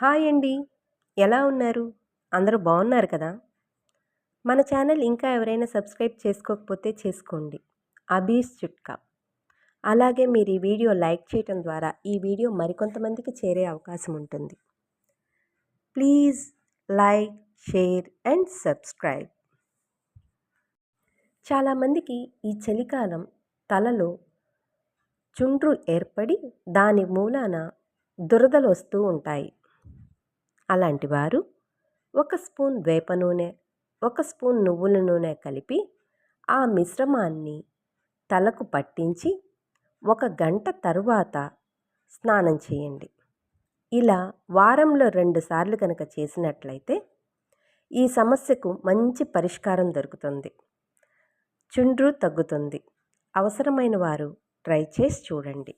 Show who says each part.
Speaker 1: Hi అండి. ఎలా ఉన్నారు? అందరూ బాగున్నారు కదా? మన ఛానల్ ఇంకా ఎవరైనా సబ్స్క్రైబ్ చేసుకోకపోతే చేసుకోండి. అబీస్ చుట్కా. అలాగే మీరు ఈ వీడియో లైక్ చేయటం ద్వారా ఈ వీడియో మరికొంతమందికి చేరే అవకాశం ఉంటుంది. Please like share and subscribe. చాలామందికి ఈ చలికాలం తలలో చుండ్రు ఏర్పడి దాని మూలాన దురదలు వస్తూ ఉంటాయి. అలాంటి వారు ఒక స్పూన్ వేప నూనె ఒక స్పూన్ నువ్వుల నూనె కలిపి ఆ మిశ్రమాన్ని తలకు పట్టించి ఒక గంట తరువాత స్నానం చేయండి. ఇలా వారంలో రెండుసార్లు కనుక చేసినట్లయితే ఈ సమస్యకు మంచి పరిష్కారం దొరుకుతుంది. చుండ్రు తగ్గుతుంది. అవసరమైన వారు ట్రై చేసి చూడండి.